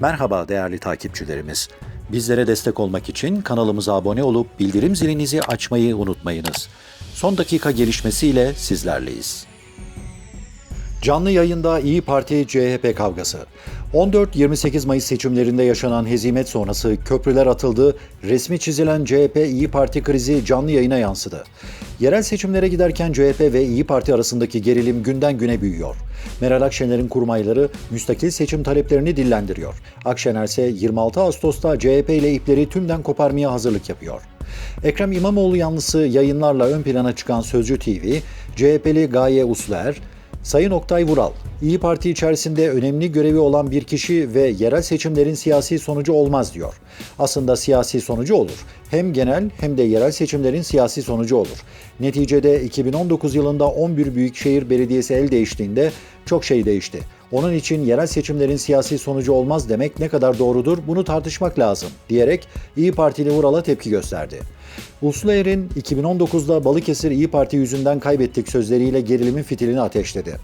Merhaba değerli takipçilerimiz. Bizlere destek olmak için kanalımıza abone olup bildirim zilinizi açmayı unutmayınız. Son dakika gelişmesiyle sizlerleyiz. Canlı yayında İyi Parti CHP kavgası. 14-28 Mayıs seçimlerinde yaşanan hezimet sonrası köprüler atıldı, resmi çizilen CHP İyi Parti krizi canlı yayına yansıdı. Yerel seçimlere giderken CHP ve İyi Parti arasındaki gerilim günden güne büyüyor. Meral Akşener'in kurmayları müstakil seçim taleplerini dillendiriyor. Akşener ise 26 Ağustos'ta CHP ile ipleri tümden koparmaya hazırlık yapıyor. Ekrem İmamoğlu yanlısı yayınlarla ön plana çıkan Sözcü TV, CHP'li Gaye Usler, Sayın Oktay Vural, İyi Parti içerisinde önemli görevi olan bir kişi ve yerel seçimlerin siyasi sonucu olmaz diyor. Aslında siyasi sonucu olur. Hem genel hem de yerel seçimlerin siyasi sonucu olur. Neticede 2019 yılında 11 büyükşehir belediyesi el değiştiğinde çok şey değişti. Onun için yerel seçimlerin siyasi sonucu olmaz demek ne kadar doğrudur bunu tartışmak lazım diyerek İyi Partili Vural'a tepki gösterdi. Uslu Er'in 2019'da Balıkesir İyi Parti yüzünden kaybettik sözleriyle gerilimin fitilini ateşledi.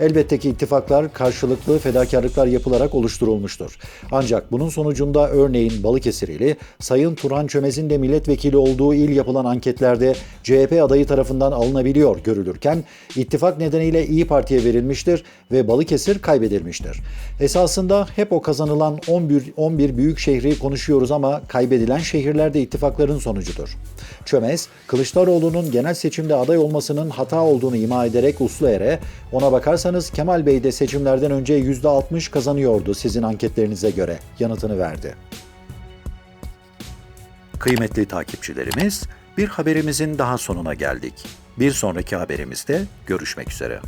Elbette ki ittifaklar karşılıklı fedakarlıklar yapılarak oluşturulmuştur. Ancak bunun sonucunda örneğin Balıkesir ili Sayın Turan Çömez'in de milletvekili olduğu il yapılan anketlerde CHP adayı tarafından alınabiliyor görülürken ittifak nedeniyle İyi Parti'ye verilmiştir ve Balıkesir kaybedilmiştir. Esasında hep o kazanılan 11, 11 büyük şehri konuşuyoruz ama kaybedilen şehirler de ittifakların sonucudur. Çömez, Kılıçdaroğlu'nun genel seçimde aday olmasının hata olduğunu ima ederek uslu ere, ona bakarsanız Kemal Bey de seçimlerden önce %60 kazanıyordu sizin anketlerinize göre yanıtını verdi. Kıymetli takipçilerimiz, bir haberimizin daha sonuna geldik. Bir sonraki haberimizde görüşmek üzere.